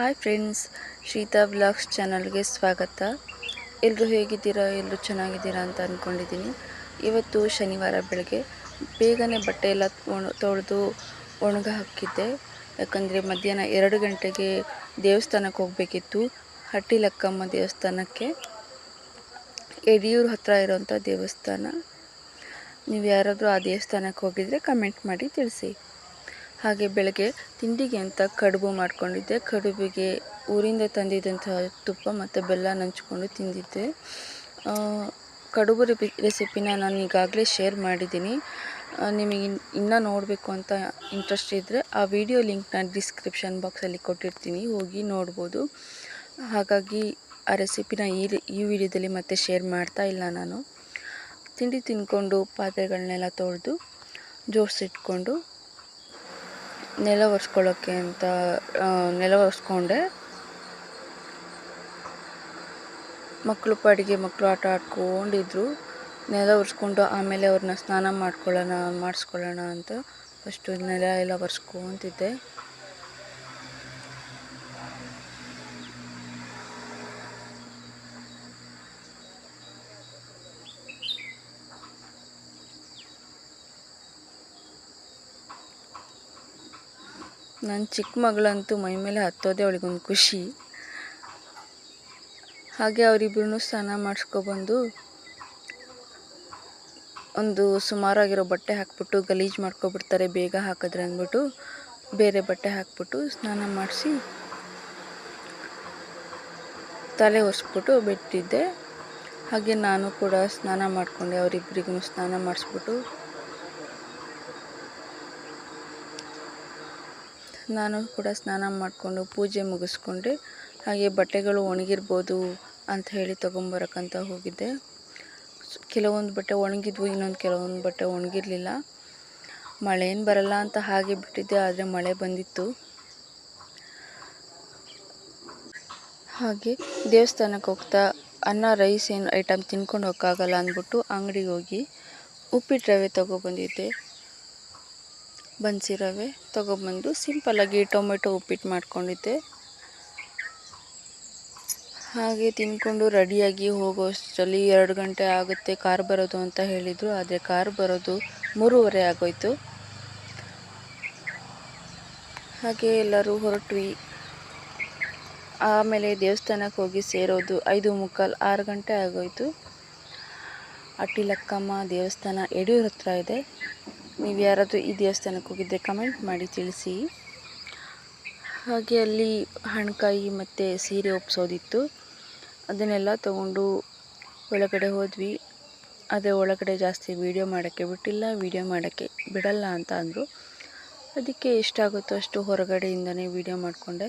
Hi friends ಶೀತಾ blogs ಚಾನಲ್ಗೆ ಸ್ವಾಗತ. ಎಲ್ಲರೂ ಹೇಗಿದ್ದೀರಾ ಎಲ್ಲರೂ ಚೆನ್ನಾಗಿದ್ದೀರಾ ಅಂತ ಅಂದ್ಕೊಂಡಿದ್ದೀನಿ ಇವತ್ತು ಶನಿವಾರ ಬೆಳಗ್ಗೆ ಬೇಗನೆ ಬಟ್ಟೆ ಎಲ್ಲ ತೊಳೆದು ಒಣಗ ಹಾಕಿದ್ದೆ. ಯಾಕಂದರೆ ಮಧ್ಯಾಹ್ನ ಎರಡು ಗಂಟೆಗೆ ದೇವಸ್ಥಾನಕ್ಕೆ ಹೋಗಬೇಕಿತ್ತು ಹಟ್ಟಿ ಲಕ್ಕಮ್ಮ ದೇವಸ್ಥಾನಕ್ಕೆ. ಯಡಿಯೂರು ಹತ್ರ ಇರೋವಂಥ ದೇವಸ್ಥಾನ. ನೀವು ಯಾರಾದರೂ ಆ ದೇವಸ್ಥಾನಕ್ಕೆ ಹೋಗಿದರೆ ಕಮೆಂಟ್ ಮಾಡಿ ತಿಳಿಸಿ. ಹಾಗೆ ಬೆಳಗ್ಗೆ ತಿಂಡಿಗೆ ಅಂತ ಕಡುಬು ಮಾಡಿಕೊಂಡಿದ್ದೆ. ಕಡುಬಿಗೆ ಊರಿಂದ ತಂದಿದ್ದಂತಹ ತುಪ್ಪ ಮತ್ತು ಬೆಲ್ಲ ನಂಚಿಕೊಂಡು ತಿಂದಿದ್ದೆ. ಕಡುಬು ರೆಪಿ, ರೆಸಿಪಿನ ನಾನು ಈಗಾಗಲೇ ಶೇರ್ ಮಾಡಿದ್ದೀನಿ. ನಿಮಗೆ ಇನ್ನು ನೋಡಬೇಕು ಅಂತ ಇಂಟ್ರೆಸ್ಟ್ ಇದ್ದರೆ ಆ ವಿಡಿಯೋ ಲಿಂಕ್ನ ಡಿಸ್ಕ್ರಿಪ್ಷನ್ ಬಾಕ್ಸಲ್ಲಿ ಕೊಟ್ಟಿರ್ತೀನಿ. ಹೋಗಿ ನೋಡ್ಬೋದು. ಹಾಗಾಗಿ ಆ ರೆಸಿಪಿನ ಈ ಈ ವಿಡಿಯೋದಲ್ಲಿ ಮತ್ತೆ ಶೇರ್ ಮಾಡ್ತಾ ಇಲ್ಲ ನಾನು. ತಿಂಡಿ ತಿಂದ್ಕೊಂಡು ಪಾತ್ರೆಗಳನ್ನೆಲ್ಲ ತೊಳೆದು ಜೋಡಿಸಿಟ್ಕೊಂಡು ನೆಲ ಒರೆಸ್ಕೊಳ್ಳೋಕ್ಕೆ ಅಂತ ನೆಲ ಒರೆಸ್ಕೊಂಡೆ ಮಕ್ಕಳು ಪಾಡಿಗೆ ಮಕ್ಕಳು ಆಟ ಆಡ್ಕೊಂಡಿದ್ರು. ನೆಲ ಒರೆಸ್ಕೊಂಡು ಆಮೇಲೆ ಅವ್ರನ್ನ ಸ್ನಾನ ಮಾಡ್ಕೊಳ್ಳೋಣ, ಮಾಡಿಸ್ಕೊಳ್ಳೋಣ ಅಂತ ಫಸ್ಟು ನೆಲ ಎಲ್ಲ ಒರೆಸ್ಕೊಂತಿದ್ದೆ. ನನ್ನ ಚಿಕ್ಕ ಮಗಳಂತೂ ಮೈ ಮೇಲೆ ಹತ್ತೋದೇ ಅವಳಿಗೊಂದು ಖುಷಿ. ಹಾಗೆ ಅವರಿಬ್ಬರನ್ನು ಸ್ನಾನ ಮಾಡಿಸ್ಕೊಬಂದು ಒಂದು ಸುಮಾರಾಗಿರೋ ಬಟ್ಟೆ ಹಾಕ್ಬಿಟ್ಟು ಗಲೀಜು ಮಾಡ್ಕೊಬಿಡ್ತಾರೆ, ಬೇಗ ಹಾಕಿದ್ರೆ ಅಂದ್ಬಿಟ್ಟು ಬೇರೆ ಬಟ್ಟೆ ಹಾಕ್ಬಿಟ್ಟು ಸ್ನಾನ ಮಾಡಿಸಿ ತಲೆ ಒರೆಸ್ಬಿಟ್ಟು ಬಿಟ್ಟಿದ್ದೆ. ಹಾಗೆ ನಾನು ಕೂಡ ಸ್ನಾನ ಮಾಡಿಕೊಂಡೆ ಅವರಿಬ್ಬರಿಗೂ ಸ್ನಾನ ಮಾಡಿಸ್ಬಿಟ್ಟು ನಾನು ಕೂಡ ಸ್ನಾನ ಮಾಡಿಕೊಂಡು ಪೂಜೆ ಮುಗಿಸ್ಕೊಂಡೆ ಹಾಗೆ ಬಟ್ಟೆಗಳು ಒಣಗಿರ್ಬೋದು ಅಂತ ಹೇಳಿ ತೊಗೊಂಬರಕ್ಕಂತ ಹೋಗಿದ್ದೆ. ಕೆಲವೊಂದು ಬಟ್ಟೆ ಒಣಗಿದ್ವು, ಇನ್ನೊಂದು ಕೆಲವೊಂದು ಬಟ್ಟೆ ಒಣಗಿರಲಿಲ್ಲ. ಮಳೆ ಏನು ಬರಲ್ಲ ಅಂತ ಹಾಗೆ ಬಿಟ್ಟಿದ್ದೆ, ಆದರೆ ಮಳೆ ಬಂದಿತ್ತು. ಹಾಗೆ ದೇವಸ್ಥಾನಕ್ಕೆ ಹೋಗ್ತಾ ಅನ್ನ, ರೈಸ್ ಏನು ಐಟಮ್ ತಿನ್ಕೊಂಡು ಹೋಗೋಕ್ಕಾಗಲ್ಲ ಅಂದ್ಬಿಟ್ಟು ಅಂಗಡಿಗೆ ಹೋಗಿ ಉಪ್ಪಿಟ್ಟು ರವೆ ತೊಗೊಬಂದಿದ್ದೆ ಬನ್ಸಿ ರವೆ ತೊಗೊಬಂದು ಸಿಂಪಲ್ಲಾಗಿ ಟೊಮೆಟೊ ಉಪ್ಪಿಟ್ಟು ಮಾಡ್ಕೊಂಡಿದ್ದೆ. ಹಾಗೆ ತಿಂದ್ಕೊಂಡು ರೆಡಿಯಾಗಿ ಹೋಗೋ ಅಷ್ಟರಲ್ಲಿ ಎರಡು ಗಂಟೆ ಆಗುತ್ತೆ ಕಾರ್ ಬರೋದು ಅಂತ ಹೇಳಿದರು, ಆದರೆ ಕಾರ್ ಬರೋದು ಮೂರುವರೆ ಆಗೋಯಿತು. ಹಾಗೆ ಎಲ್ಲರೂ ಹೊರಟ್ವಿ. ಆಮೇಲೆ ದೇವಸ್ಥಾನಕ್ಕೆ ಹೋಗಿ ಸೇರೋದು ಐದು ಮುಕ್ಕಾಲು ಆರು ಗಂಟೆ ಆಗೋಯಿತು. ಅಟ್ಟಿಲಕ್ಕಮ್ಮ ದೇವಸ್ಥಾನ ಯಡಿಯೂರ ಹತ್ರ ಇದೆ. ನೀವು ಯಾರಾದರೂ ಈ ದೇವಸ್ಥಾನಕ್ಕೆ ಹೋಗಿದ್ದರೆ ಕಮೆಂಟ್ ಮಾಡಿ ತಿಳಿಸಿ. ಹಾಗೆ ಅಲ್ಲಿ ಹಣ್ಕಾಯಿ ಮತ್ತು ಸೀರೆ ಒಪ್ಸೋದಿತ್ತು. ಅದನ್ನೆಲ್ಲ ತಗೊಂಡು ಒಳಗಡೆ ಹೋದ್ವಿ. ಅದೇ ಒಳಗಡೆ ಜಾಸ್ತಿ ವೀಡಿಯೋ ಮಾಡೋಕ್ಕೆ ಬಿಟ್ಟಿಲ್ಲ ವೀಡಿಯೋ ಮಾಡೋಕ್ಕೆ ಬಿಡಲ್ಲ ಅಂತ ಅಂದರು. ಅದಕ್ಕೆ ಎಷ್ಟಾಗುತ್ತೋ ಅಷ್ಟು ಹೊರಗಡೆಯಿಂದನೇ ವೀಡಿಯೋ ಮಾಡಿಕೊಂಡೆ.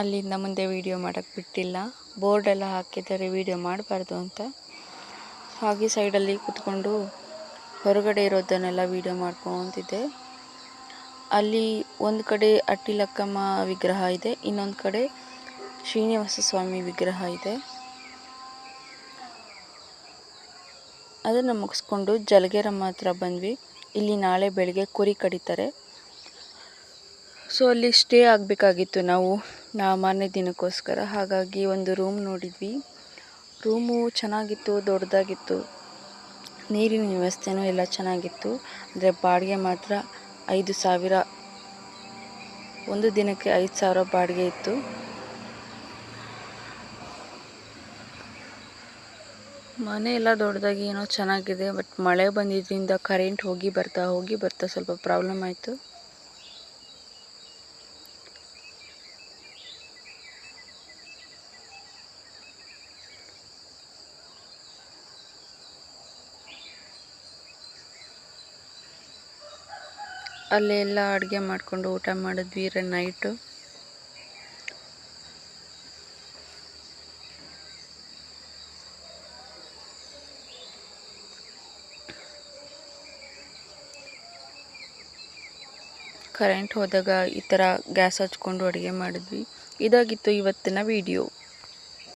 ಅಲ್ಲಿಂದ ಮುಂದೆ ವೀಡಿಯೋ ಮಾಡೋಕ್ಕೆ ಬಿಟ್ಟಿಲ್ಲ. ಬೋರ್ಡೆಲ್ಲ ಹಾಕಿದ್ದಾರೆ ವೀಡಿಯೋ ಮಾಡಬಾರ್ದು ಅಂತ. ಹಾಗೆ ಸೈಡಲ್ಲಿ ಕೂತ್ಕೊಂಡು ಹೊರಗಡೆ ಇರೋದನ್ನೆಲ್ಲ ವೀಡಿಯೋ ಮಾಡ್ಕೊತಿದ್ದೆ. ಅಲ್ಲಿ ಒಂದು ಕಡೆ ಅಟ್ಟಿಲಕ್ಕಮ್ಮ ವಿಗ್ರಹ ಇದೆ, ಇನ್ನೊಂದು ಕಡೆ ಶ್ರೀನಿವಾಸ ಸ್ವಾಮಿ ವಿಗ್ರಹ ಇದೆ. ಅದನ್ನು ಮುಗಿಸ್ಕೊಂಡು ಜಲಗೇರಮ್ಮ ಹತ್ರ ಬಂದ್ವಿ. ಇಲ್ಲಿ ನಾಳೆ ಬೆಳಗ್ಗೆ ಕುರಿ ಕಡಿತಾರೆ. ಸೊ ಅಲ್ಲಿ ಸ್ಟೇ ಆಗಬೇಕಾಗಿತ್ತು ನಾವು. ನಾ ಮಾರನೇ ದಿನಕ್ಕೋಸ್ಕರ ಹಾಗಾಗಿ ಒಂದು ರೂಮ್ ನೋಡಿದ್ವಿ. ರೂಮು ಚೆನ್ನಾಗಿತ್ತು, ದೊಡ್ಡದಾಗಿತ್ತು. ನೀರಿನ ವ್ಯವಸ್ಥೆನೂ ಎಲ್ಲ ಚೆನ್ನಾಗಿತ್ತು. ಅಂದರೆ ಬಾಡಿಗೆ ಮಾತ್ರ ಐದು ಸಾವಿರ, ಒಂದು ದಿನಕ್ಕೆ ಐದು ಸಾವಿರ ಬಾಡಿಗೆ ಇತ್ತು. ಮನೆ ಎಲ್ಲ ದೊಡ್ಡದಾಗಿ ಏನೋ ಚೆನ್ನಾಗಿದೆ, ಬಟ್ ಮಳೆ ಬಂದಿದ್ದರಿಂದ ಕರೆಂಟ್ ಹೋಗಿ ಬರ್ತಾ ಹೋಗಿ ಬರ್ತಾ ಸ್ವಲ್ಪ ಪ್ರಾಬ್ಲಮ್ ಆಯಿತು. ಅಲ್ಲೆಲ್ಲ ಅಡುಗೆ ಮಾಡಿಕೊಂಡು ಊಟ ಮಾಡಿದ್ವಿ ರ ನೈಟು ಕರೆಂಟ್ ಹೋದಾಗ ಈ ಥರ ಗ್ಯಾಸ್ ಹಚ್ಕೊಂಡು ಅಡುಗೆ ಮಾಡಿದ್ವಿ. ಇದಾಗಿತ್ತು ಇವತ್ತಿನ ವಿಡಿಯೋ